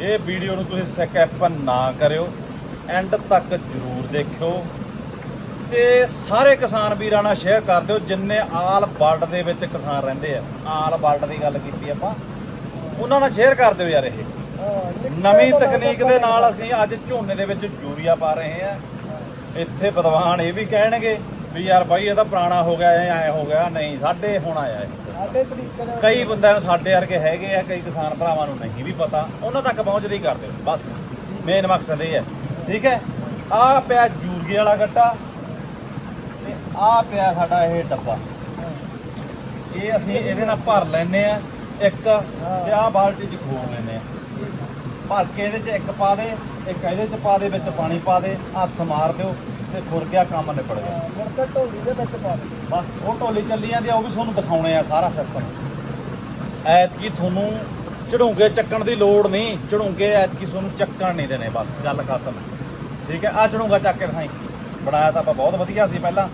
ਇਹ ਵੀਡੀਓ ਨੂੰ ਤੁਸੀਂ ਸਕਿਪ ਨਾ ਕਰਿਓ ਐਂਡ ਤੱਕ ਜ਼ਰੂਰ ਦੇਖਿਓ ਤੇ ਸਾਰੇ ਕਿਸਾਨ ਵੀਰਾਂ ਨਾਲ ਸ਼ੇਅਰ ਕਰ ਦਿਓ, ਜਿੰਨੇ ਆਲ ਵਰਲਡ ਦੇ ਵਿੱਚ ਕਿਸਾਨ ਰਹਿੰਦੇ ਆ। ਆਲ ਵਰਲਡ ਦੀ ਗੱਲ ਕੀਤੀ ਆਪਾਂ, ਉਹਨਾਂ ਨਾਲ ਸ਼ੇਅਰ ਕਰ ਦਿਓ ਯਾਰ ਇਹ। ਨਵੀਂ ਤਕਨੀਕ ਦੇ ਨਾਲ ਅਸੀਂ ਅੱਜ ਝੋਨੇ ਦੇ ਵਿੱਚ ਯੂਰੀਆ ਪਾ ਰਹੇ ਆ। ਇੱਥੇ ਵਿਦਵਾਨ ਇਹ ਵੀ ਕਹਿਣਗੇ ਵੀ ਯਾਰ ਬਾਈ ਇਹ ਤਾਂ ਪੁਰਾਣਾ ਹੋ ਗਿਆ ਐ ਐ ਹੋ ਗਿਆ, ਨਹੀਂ, ਸਾਡੇ ਹੁਣ ਆਇਆ ਇਹ। ਸਾਡੇ ਤਰੀਕੇ ਨਾਲ ਕਈ ਬੰਦਿਆਂ ਨੂੰ ਸਾਡੇ ਵਰਗੇ ਹੈਗੇ ਆ, ਕਈ ਕਿਸਾਨ ਭਰਾਵਾਂ ਨੂੰ ਨਹੀਂ ਵੀ ਪਤਾ। ਉਹਨਾਂ ਤੱਕ ਪਹੁੰਚਦੇ ਹੀ ਕਰ ਦਿਓ ਬਸ ਮੇਨ ਮਕਸਦ ਇਹ ਹੈ। ਠੀਕ ਹੈ? ਆ ਪਿਆ ਜੂਰਗੇ ਵਾਲਾ ਗੱਟਾ ਤੇ ਆ ਪਿਆ ਸਾਡਾ ਇਹ ਡੱਬਾ। ਇਹ ਅਸੀਂ ਇਹਦੇ ਨਾਲ ਭਰ ਲੈਨੇ ਆ ਇੱਕ ਤੇ ਆ ਬਾਲਟੀ ਚ ਖੋਲ ਲੈਨੇ ਆ ਭਰ ਕੇ ਇਹਦੇ ਚ ਇੱਕ ਪਾ ਦੇ, ਇੱਕ ਇਹਦੇ ਚ ਪਾ ਦੇ, ਵਿੱਚ ਪਾਣੀ ਪਾ ਦੇ, ਹੱਥ ਮਾਰ ਦਿਓ। ਤੇ ਖੁਰ ਗਿਆ ਕੰਮ ਨਿਬੜ ਗਿਆ। ਮੁੜ ਕੇ ਢੋਲੀ ਦੇ ਵਿੱਚ ਪਾ ਦੇ ਬਸ ਉਹ ਢੋਲੀ ਚੱਲੀ ਜਾਂਦੀ ਆ ਉਹ ਵੀ ਤੁਹਾਨੂੰ ਦਿਖਾਉਣੇ ਆ ਸਾਰਾ ਸਿਸਟਮ ਐਤਕੀ ਤੁਹਾਨੂੰ ਝੜੂਗੇ ਚੱਕਣ ਦੀ ਲੋੜ ਨਹੀਂ। ਝੜੂਗੇ ਐਤਕੀ ਤੁਹਾਨੂੰ ਚੱਕਣ ਨਹੀਂ ਦੇਣੇ ਬਸ ਗੱਲ ਖਤਮ। ਠੀਕ ਹੈ ਆ ਝੜੂਗਾ ਚੱਕ ਕੇ ਦਿਖਾਈ। ਬਣਾਇਆ ਤਾਂ ਆਪਾਂ ਬਹੁਤ ਵਧੀਆ ਸੀ ਪਹਿਲਾਂ।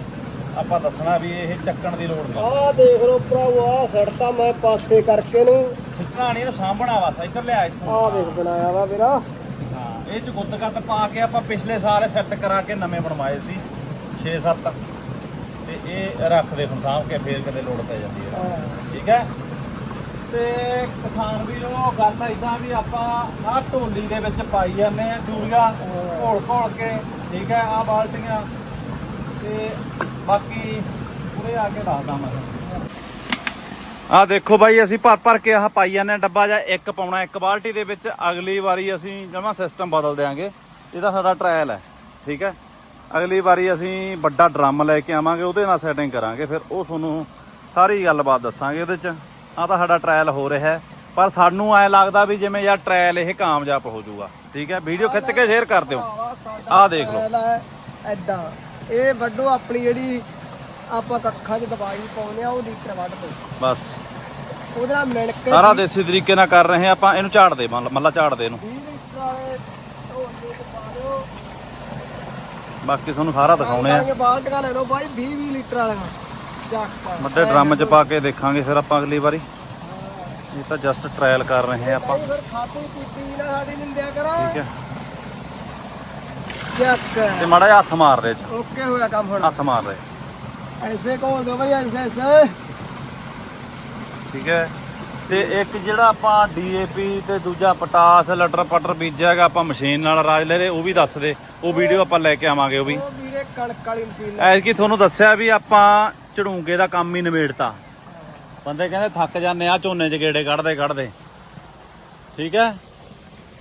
ਆਪਾਂ ਦੱਸਣਾ ਵੀ ਇਹ ਚੱਕਣ ਦੀ ਲੋੜ ਨਹੀਂ। ਆਹ ਦੇਖ ਲਓ ਭਰਾਵੋ ਆਹ ਸੜਤਾ ਮੈਂ ਪਾਸੇ ਕਰਕੇ ਨੂੰ ਸਿੱਟਣਾ ਨਹੀਂ ਇਹਨੂੰ ਸਾਂਭਣਾ ਵਾ ਇੱਧਰ ਲਿਆ ਇੱਥੋਂ। ਆਹ ਦੇਖ ਬਣਾਇਆ ਵਾ ਵੀਰਾ ਇਹ ਚ ਗੁੱਤ ਗੱਤ ਪਾ ਕੇ ਆਪਾਂ ਪਿਛਲੇ ਸਾਲ ਸੈੱਟ ਕਰਾ ਕੇ ਨਵੇਂ ਬਣਵਾਏ ਸੀ 6-7 ਤੇ ਇਹ ਰੱਖਦੇ ਹੁਣ ਸਾਂਭ ਕੇ ਫੇਰ ਕਦੇ ਲੋੜ ਪੈ ਜਾਂਦੀ ਹੈ। ਠੀਕ ਹੈ? ਤੇ ਕਿਸਾਨ ਵੀਰੋ ਗੱਲ ਇਦਾਂ ਵੀ ਆਪਾਂ ਆਹ ਢੋਲੀ ਦੇ ਵਿੱਚ ਪਾਈ ਜਾਂਦੇ ਆ ਯੂਰੀਆ ਘੋਲ ਘੋਲ ਕੇ ਠੀਕ ਹੈ ਆਹ ਬਾਲਟੀਆਂ। ਤੇ ਬਾਕੀ ਪੂਰੇ ਆ ਕੇ ਦੱਸਦਾ ਮੈਂ। ਆ ਦੇਖੋ ਬਾਈ ਅਸੀਂ ਭਰ ਭਰ ਕੇ ਆਹ ਪਾਈ ਜਾਂਦੇ ਆ ਡੱਬਾ ਜਾਂ ਇੱਕ ਪਾਉਣਾ ਇੱਕ ਬਾਲਟੀ ਦੇ ਵਿੱਚ। ਅਗਲੀ ਵਾਰੀ ਅਸੀਂ ਜਮਾ ਸਿਸਟਮ ਬਦਲ ਦੇਾਂਗੇ ਇਹਦਾ ਸਾਡਾ ਟ੍ਰਾਇਲ ਹੈ ਠੀਕ ਹੈ? ਅਗਲੀ ਵਾਰੀ ਅਸੀਂ ਵੱਡਾ ਡਰਮ ਲੈ ਕੇ ਆਵਾਂਗੇ ਉਹਦੇ ਨਾਲ ਸੈਟਿੰਗ ਕਰਾਂਗੇ ਫਿਰ ਉਹ ਤੁਹਾਨੂੰ ਸਾਰੀ ਗੱਲਬਾਤ ਦੱਸਾਂਗੇ ਉਹਦੇ ਚ। ਆ ਤਾਂ ਸਾਡਾ ਟ੍ਰਾਇਲ ਹੋ ਰਿਹਾ ਹੈ। ਪਰ ਸਾਨੂੰ ਐ ਲੱਗਦਾ ਵੀ ਜਿਵੇਂ ਯਾਰ ਟ੍ਰਾਇਲ ਇਹ ਕਾਮਯਾਬ ਹੋ ਜਾਊਗਾ ਠੀਕ ਹੈ? ਵੀਡੀਓ ਖਿੱਚ ਕੇ ਸ਼ੇਅਰ ਕਰ ਦਿਓ। ਆਹ ਦੇਖ ਲਓ। ਐਦਾਂ ਇਹ ਵੱਡੋ ਆਪਣੀ ਜਿਹੜੀ ਆਪਾਂ ਕੱਖਾਂ 'ਚ ਦਵਾਈ ਪਾਉਂਦੇ ਆ ਉਹ ਲੀਟਰ ਵੱਢ ਦੋ ਬਸ। ਉਹਦੇ ਨਾਲ ਕੇ ਸਾਰਾ ਦੇਸੀ ਤਰੀਕੇ ਨਾਲ ਕਰ ਰਹੇ ਹਾਂ ਆਪਾਂ ਇਹਨੂੰ ਝਾੜ ਦੇ ਮੱਲ- ਮੱਲਾ ਝਾੜ ਦੇ ਇਹਨੂੰ। 20 ਲੀਟਰ ਵਾਲੇ ਢੋਲੇ 'ਚ ਪਾ ਦਿਓ। ਬਾਕੀ ਤੁਹਾਨੂੰ ਸਾਰਾ ਦਿਖਾਉਣੇ ਆ। ਇਹ ਬਾਲਟੀਆਂ ਲੈ ਲਓ ਬਾਈ 20 20 ਲੀਟਰ ਵਾਲੀਆਂ ਜੱਕ ਪਾ ਵੱਡੇ ਡਰਮ 'ਚ ਪਾ ਕੇ ਦੇਖਾਂਗੇ ਫਿਰ ਆਪਾਂ ਅਗਲੀ ਵਾਰੀ। ਇਹ ਤਾਂ ਜਸਟ ਟ੍ਰਾਇਲ ਕਰ ਰਹੇ ਹਾਂ ਆਪਾਂ। ਫਿਰ ਖਾਤੀ ਪੀਤੀ ਨਾ ਸਾਡੀ ਨਿੰਦਿਆ ਕਰਾਂ। ਠੀਕ ਹੈ। ਜੱਕ ਤੇ ਮਾੜਾ ਜਿਹਾ ਹੱਥ ਮਾਰ ਦੇ ਇਹ 'ਚ। ਓਕੇ ਹੋਇਆ ਕੰਮ ਹੁਣ। ਹੱਥ ਮਾਰ ਦੇ। ਐਸੇ ਕੋਲ ਦੋ ਭਾਈ ਐਸੇ ਐਸੇ। ਠੀਕ ਹੈ। ਤੇ ਇੱਕ ਜਿਹੜਾ ਆਪਾਂ ਡੀਏਪੀ ਤੇ ਦੂਜਾ ਪਟਾਸ ਲਟਰ ਪਟਰ ਬੀਜਿਆ ਹੈਗਾ ਆਪਾਂ ਮਸ਼ੀਨ ਨਾਲ ਰਾਜ ਲੈ ਰਹੇ ਉਹ ਵੀ ਦੱਸ ਦੇ। ਉਹ ਵੀਡੀਓ ਆਪਾਂ ਲੈ ਕੇ ਆਵਾਂਗੇ ਉਹ ਵੀ। ਉਹ ਵੀਰੇ ਕਣਕ ਵਾਲੀ ਮਸ਼ੀਨ ਐਤਕੀ ਤੁਹਾਨੂੰ ਦੱਸਿਆ ਵੀ ਆਪਾਂ ਝੜੂੰਗੇ ਦਾ ਕੰਮ ਹੀ ਨਿਬੇੜਤਾ। ਬੰਦੇ ਕਹਿੰਦੇ ਥੱਕ ਜਾਂਦੇ ਆ ਝੋਨੇ 'ਚ ਗੇੜੇ ਕੱਢਦੇ ਕੱਢਦੇ। ਠੀਕ ਹੈ।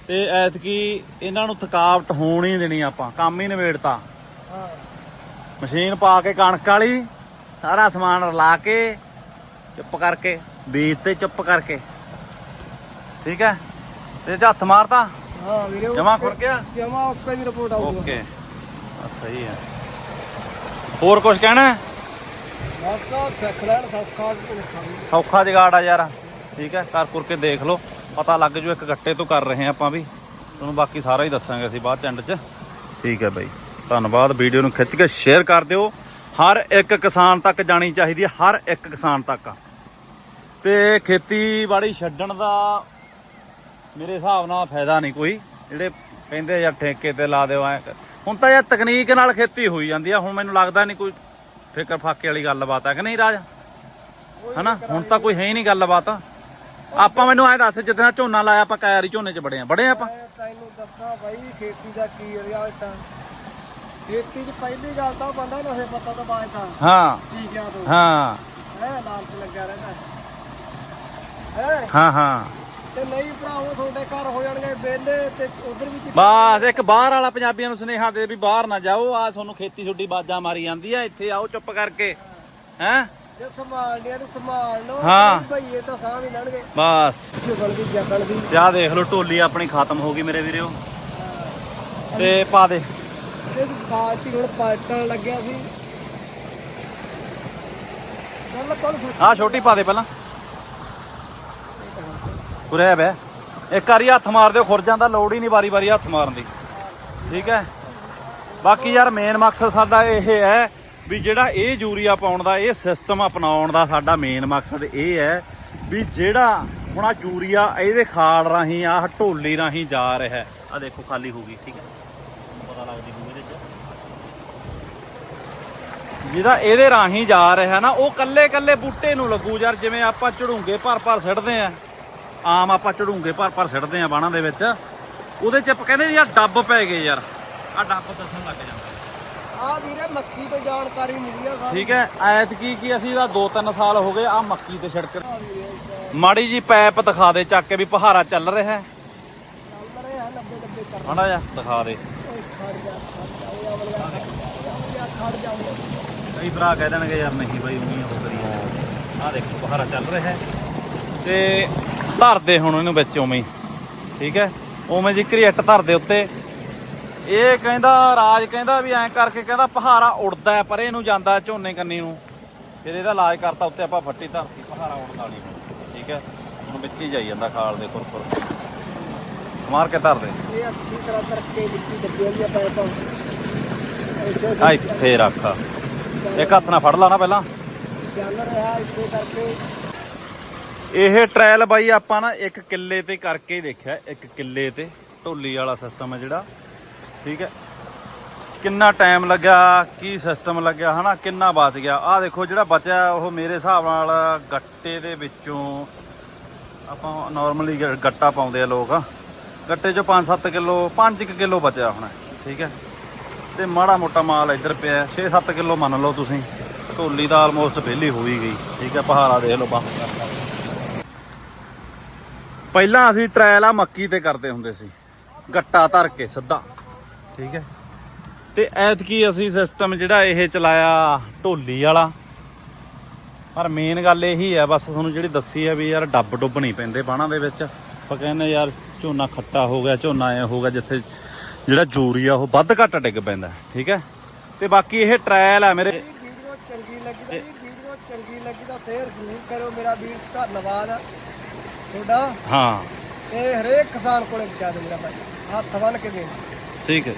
ਤੇ ਐਤਕੀ ਇਹਨਾਂ ਨੂੰ ਥਕਾਵਟ ਹੋਣ ਦੇਣੀ ਆਪਾਂ ਕੰਮ ਹੀ ਨਿਬੇੜਤਾ। ਹਾਂ। ਮਸ਼ੀਨ ਪਾ ਕੇ ਕਣਕ ਵਾਲੀ ਸਾਰਾ ਸਮਾਨ ਰਲਾ ਕੇ ਚੁੱਪ ਕਰਕੇ ਬੀਜ ਤੇ ਚੁੱਪ ਕਰਕੇ। ਠੀਕ ਹੈ? ਤੇ ਹੱਥ ਮਾਰਤਾ ਹਾਂ ਵੀਰੇ ਜਮਾ ਖੁਰ ਗਿਆ? ਜਮਾ ਓਕੇ ਦੀ ਰਿਪੋਰਟ ਆਊਗੀ। ਓਕੇ। ਆ ਸਹੀ ਹੈ। ਹੋਰ ਕੁਝ ਕਹਿਣਾ? ਬਸ ਸਿੱਖ ਲੈਣ ਸੌਖਾ ਜਗਾੜ ਆ ਯਾਰ। ਠੀਕ ਹੈ? ਕਰ ਕੁਰ ਕੇ ਦੇਖ ਲਓ। ਪਤਾ ਲੱਗ ਜੂ ਇੱਕ ਗੱਟੇ ਤੋਂ ਕਰ ਰਹੇ ਆਪਾਂ ਵੀ। ਤੁਹਾਨੂੰ ਬਾਕੀ ਸਾਰਾ ਹੀ ਦੱਸਾਂਗੇ ਅਸੀਂ ਬਾਅਦ ਚ ਐਂਡ 'ਚ। ਠੀਕ ਹੈ ਬਾਈ। ਧੰਨਵਾਦ। ਵੀਡੀਓ ਨੂੰ ਖਿੱਚ ਕੇ ਸ਼ੇਅਰ ਕਰ ਦਿਓ। ਹਰ ਇੱਕ ਕਿਸਾਨ ਤੱਕ ਜਾਣੀ ਚਾਹੀਦੀ ਹੈ, ਹਰ ਇੱਕ ਕਿਸਾਨ ਤੱਕ। ਤੇ ਖੇਤੀਬਾੜੀ ਛੱਡਣ ਦਾ ਮੇਰੇ ਹਿਸਾਬ ਨਾਲ ਫਾਇਦਾ ਨਹੀਂ ਕੋਈ। ਜਿਹੜੇ ਕਹਿੰਦੇ ਯਾਰ ਠੇਕੇ ਤੇ ਲਾ ਦਿਓ, ਐ ਹੁਣ ਤਾਂ ਯਾਰ ਤਕਨੀਕ ਨਾਲ ਖੇਤੀ ਹੋਈ ਜਾਂਦੀ ਆ। ਹੁਣ ਮੈਨੂੰ ਲੱਗਦਾ ਨਹੀਂ ਕੋਈ ਫਿਕਰ ਫਾਕੇ ਵਾਲੀ ਗੱਲਬਾਤ ਹੈ ਕਿ ਨਹੀਂ ਰਾਜ? ਹਨਾ? ਹੁਣ ਤਾਂ ਕੋਈ ਹੈ ਹੀ ਨਹੀਂ ਗੱਲਬਾਤ। ਆਪਾਂ ਮੈਨੂੰ ਐ ਦੱਸ, ਜਿੱਦਾਂ ਝੋਨਾ ਲਾਇਆ, ਆਪਾਂ ਕਾਇਰੀ ਝੋਨੇ 'ਚ ਬੜੇ ਆ। ਬੜੇ ਆਪਾਂ? ਤੈਨੂੰ ਦੱਸਾਂ ਬਾਈ, ਖੇਤੀ ਦਾ ਕੀ ਰਿਆਲਟ ਆ ਖੇਤੀ 'ਚ ਪਹਿਲੀ ਗੱਲ ਤਾਂ ਬੰਦਾ ਨਸ਼ੇ ਪੱਤਾ ਤੋਂ ਬਾਅਦ ਤਾਂ ਹਾਂ। ਟੀਕਿਆਂ ਤੋਂ। ਹਾਂ। ਹੈ ਲਾਲਚ ਲੱਗਿਆ ਰਹਿੰਦਾ। ਹੈ? ਹਾਂ ਹਾਂ। ਤੇ ਨਹੀਂ ਭਰਾਵੋ ਤੁਹਾਡੇ ਘਰ ਹੋ ਜਾਣਗੇ ਵਿਹਲੇ ਤੇ ਉਧਰ ਵੀ ਚਿੱਟੇ- ਬਸ ਇੱਕ ਬਾਹਰ ਵਾਲਾ ਪੰਜਾਬੀਆਂ ਨੂੰ ਸੁਨੇਹਾ ਦੇ ਵੀ ਬਾਹਰ ਨਾ ਜਾਓ। ਆ ਤੁਹਾਨੂੰ ਖੇਤੀ ਛੁੱਟੀ ਬਾਜਾਂ ਮਾਰੀ ਜਾਂਦੀ ਆ। ਇੱਥੇ ਆਓ ਚੁੱਪ ਕਰਕੇ। ਹੈ? ਜੇ ਸੰਭਾਲਣੀਆਂ ਨੂੰ ਸੰਭਾਲ ਲਓ। ਹਾਂ। ਭਈਏ ਤਾਂ ਸਾਹ ਵੀ ਲੈਣਗੇ। ਬਸ। ਜਗਲ ਦੀ ਜਗਲ ਦੀ। ਆ ਦੇਖ ਲਓ ਢੋਲੀ ਆਪਣੀ ਖਤਮ ਹੋ ਗਈ ਮੇਰੇ ਵੀਰਿਓ ਤੇ ਪਾ ਦੇ। ਇਹ ਬਾਲਟੀ ਹੁਣ ਪਲਟਣ ਲੱਗਿਆ ਸੀ। ਚੱਲ ਕੋਲ ਆ ਛੋਟੀ ਪਾ ਦੇ ਪਹਿਲਾਂ। ਉਰੇ ਬੈ ਇੱਕ ਵਾਰੀ ਹੱਥ ਮਾਰ ਦਿਓ, ਖੁਰ ਜਾਂਦਾ, ਲੋੜ ਹੀ ਨਹੀਂ ਵਾਰੀ ਵਾਰੀ ਹੱਥ ਮਾਰਨ ਦੀ। ਠੀਕ ਹੈ? ਬਾਕੀ ਯਾਰ ਮੇਨ ਮਕਸਦ ਸਾਡਾ ਇਹ ਹੈ ਵੀ ਜਿਹੜਾ ਇਹ ਯੂਰੀਆ ਪਾਉਣ ਦਾ, ਇਹ ਸਿਸਟਮ ਅਪਣਾਉਣ ਦਾ ਸਾਡਾ ਮੇਨ ਮਕਸਦ ਇਹ ਹੈ ਵੀ ਜਿਹੜਾ ਹੁਣ ਆ ਯੂਰੀਆ ਇਹਦੇ ਖਾਲ ਰਾਹੀਂ ਆ ਢੋਲੀ ਰਾਹੀਂ ਜਾ ਰਿਹਾ ਹੈ। ਆ ਦੇਖੋ, ਖਾਲੀ ਹੋ ਗਈ, ਠੀਕ ਹੈ? ਪਤਾ ਲੱਗਦੀ ਹੋਊ ਇਹਦੇ ਚ। ਜਿਹਦਾ ਇਹਦੇ ਰਾਹੀਂ ਜਾ ਰਿਹਾ ਨਾ ਉਹ ਕੱਲੇ ਕੱਲੇ ਬੂਟੇ ਨੂੰ ਲੱਗੂ ਯਾਰ ਜਿਵੇਂ ਆਪਾਂ ਝੜੂੰਗੇ ਭਰ ਭਰ ਸਿੱਟਦੇ ਆ। ਆਮ ਆਪਾਂ ਝੜੂੰਗੇ ਭਰ ਭਰ ਸਿੱਟਦੇ ਆ ਬਾਣਾ ਦੇ ਵਿੱਚ। ਉਹਦੇ ਚ ਆਪਾਂ ਕਹਿੰਦੇ ਯਾਰ ਡੱਬ ਪੈ ਗਏ ਯਾਰ। ਆ ਡੱਬ ਦੱਸਣ ਲੱਗ ਜਾਂਦਾ ਆ। ਵੀਰੇ ਮੱਕੀ ਤੋਂ ਜਾਣਕਾਰੀ ਮਿਲੀ ਆ ਠੀਕ ਹੈ ਐਤ ਕੀ ਕੀ ਅਸੀਂ ਦਾ 2-3 ਸਾਲ ਹੋ ਗਏ ਆ ਮੱਕੀ ਤੇ ਛਿੜਕ ਚੱਲ ਮਾੜੀ ਜੀ ਪੈਪ ਦਿਖਾ ਦੇ ਚੱਕ ਕੇ ਵੀ ਪਹਾਰਾ ਚੱਲ ਰਿਹਾ। ਹੈ ਰਹੇ ਆ 90 90 ਕਰ। ਮਾੜਾ ਜਾ ਦਿਖਾ ਦੇ। ਓਏ ਇਹ ਕਈ ਭਰਾ ਕਹਿ ਦੇਣਗੇ, ਯਾਰ ਨਹੀਂ ਬਾਈ ਉਹੀ ਉਹ ਕਰੀ ਆ ਦੇਖੋ ਪਹਾਰਾ ਚੱਲ ਰਿਹਾ ਹੈ। ਤੇ ਧਰਦੇ ਹੁਣ ਇਹਨੂੰ ਵਿੱਚ ਉਵੇਂ ਹੀ, ਠੀਕ ਹੈ? ਉਵੇਂ ਜੀ ਕ੍ਰੀਏਟ ਧਰਦੇ ਉੱਤੇ। ਇਹ ਕਹਿੰਦਾ, ਰਾਜ ਕਹਿੰਦਾ ਵੀ ਐਂ ਕਰਕੇ ਕਹਿੰਦਾ ਪਹਾਰਾ ਉੜਦਾ ਪਰੇ ਨੂੰ ਜਾਂਦਾ ਝੋਨੇ ਕੰਨੀ ਨੂੰ। ਫਿਰ ਇਹਦਾ ਇਲਾਜ ਕਰਤਾ, ਉੱਤੇ ਆਪਾਂ ਫੱਟੀ ਧਰਤੀ ਪਹਾਰਾ ਉੜਦਾ ਨਹੀਂ। ਠੀਕ ਹੈ? ਹੁਣ ਵਿੱਚ ਹੀ ਜਾਈ ਜਾਂਦਾ ਖਾਲ ਦੇ ਖੁਰ ਖੁਰ ਮਾਰ ਕੇ ਧਰਦੇ ਆ ਇੱਥੇ ਰੱਖ ਇੱਕ ਹੱਥ ਨਾਲ ਫੜ ਲਾ ਨਾ ਪਹਿਲਾਂ। ਇਹ ਟ੍ਰਾਇਲ ਬਾਈ ਆਪਾਂ ਨਾ ਇੱਕ ਕਿੱਲੇ ਤੇ ਕਰਕੇ ਦੇਖਿਆ। ਇੱਕ ਕਿੱਲੇ ਤੇ ਢੋਲੀ ਵਾਲਾ ਸਿਸਟਮ ਹੈ ਜਿਹੜਾ। ਠੀਕ ਹੈ। ਕਿੰਨਾ ਟਾਈਮ ਲੱਗਾ ਕੀ ਸਿਸਟਮ ਲੱਗਿਆ, ਹਨਾ? ਕਿੰਨਾ ਬਚ ਗਿਆ। ਆਹ ਦੇਖੋ ਜਿਹੜਾ ਬਚਿਆ ਉਹ ਮੇਰੇ ਹਿਸਾਬ ਨਾਲ ਗੱਟੇ ਦੇ ਵਿੱਚੋਂ ਆਪਾਂ ਨਾਰਮਲੀ ਗੱਟਾ ਪਾਉਂਦੇ ਆ ਲੋਕ। ਗੱਟੇ ਚੋਂ 5-7 ਕਿਲੋ 5 ਕਿਲੋ ਬਚਿਆ ਹੁਣ ਠੀਕ ਹੈ। ਤੇ ਮਾੜਾ ਮੋਟਾ ਮਾਲ ਇੱਧਰ ਪਿਆ 6-7 ਕਿਲੋ ਮੰਨ ਲਓ ਤੁਸੀਂ। ਢੋਲੀ ਦਾ ਆਲਮੋਸਟ ਵਿਹਲੀ ਹੋ ਹੀ ਗਈ, ਠੀਕ ਹੈ, ਪਹਾੜਾ ਦੇਖ ਲਓ ਬੰਦ ਕਰਤਾ ਪਹਿਲਾਂ ਅਸੀਂ ਟ੍ਰਾਇਲ ਆ ਮੱਕੀ ਤੇ ਕਰਦੇ ਹੁੰਦੇ ਸੀ, ਗੱਟਾ ਧਰ ਕੇ ਸਿੱਧਾ, ਠੀਕ ਹੈ। ਤੇ ਐਤਕੀ ਅਸੀਂ ਸਿਸਟਮ ਜਿਹੜਾ ਇਹ ਚਲਾਇਆ ਢੋਲੀ ਵਾਲਾ, ਪਰ ਮੇਨ ਗੱਲ ਇਹੀ ਹੈ, ਬਸ ਤੁਹਾਨੂੰ ਜਿਹੜੀ ਦੱਸੀ ਹੈ ਵੀ ਯਾਰ ਡੱਬ ਡੁੱਬ ਨਹੀਂ ਪੈਂਦੇ ਬਾਣਾ ਦੇ ਵਿੱਚ। ਆਪਾਂ ਕਹਿੰਦੇ ਯਾਰ ਝੋਨਾ ਖੱਟਾ ਹੋ ਗਿਆ ਝੋਨਾ ਐ ਹੋ ਗਿਆ ਜਿੱਥੇ ਜਿਹੜਾ ਯੂਰੀਆ ਉਹ ਵੱਧ ਘੱਟ ਡਿੱਗ ਪੈਂਦਾ ਠੀਕ ਹੈ? ਤੇ ਬਾਕੀ ਇਹ ਟ੍ਰਾਇਲ ਹੈ ਮੇਰੇ। ਵੀਡੀਓ ਚੰਗੀ ਲੱਗੀ ਤਾਂ ਜੀ ਵੀਡੀਓ ਚੰਗੀ ਲੱਗੀ ਤਾਂ ਸ਼ੇਅਰ ਜ਼ਰੂਰ ਕਰੋ ਮੇਰਾ ਵੀਰ ਧੰਨਵਾਦ ਤੁਹਾਡਾ। ਹਾਂ। ਤੇ ਹਰੇਕ ਕਿਸਾਨ ਕੋਲੇ ਪਹੁੰਚਾ ਮੇਰਾ ਭਾਈ ਹੱਥ ਬੰਨ ਕੇ ਦੇ ਠੀਕ ਹੈ।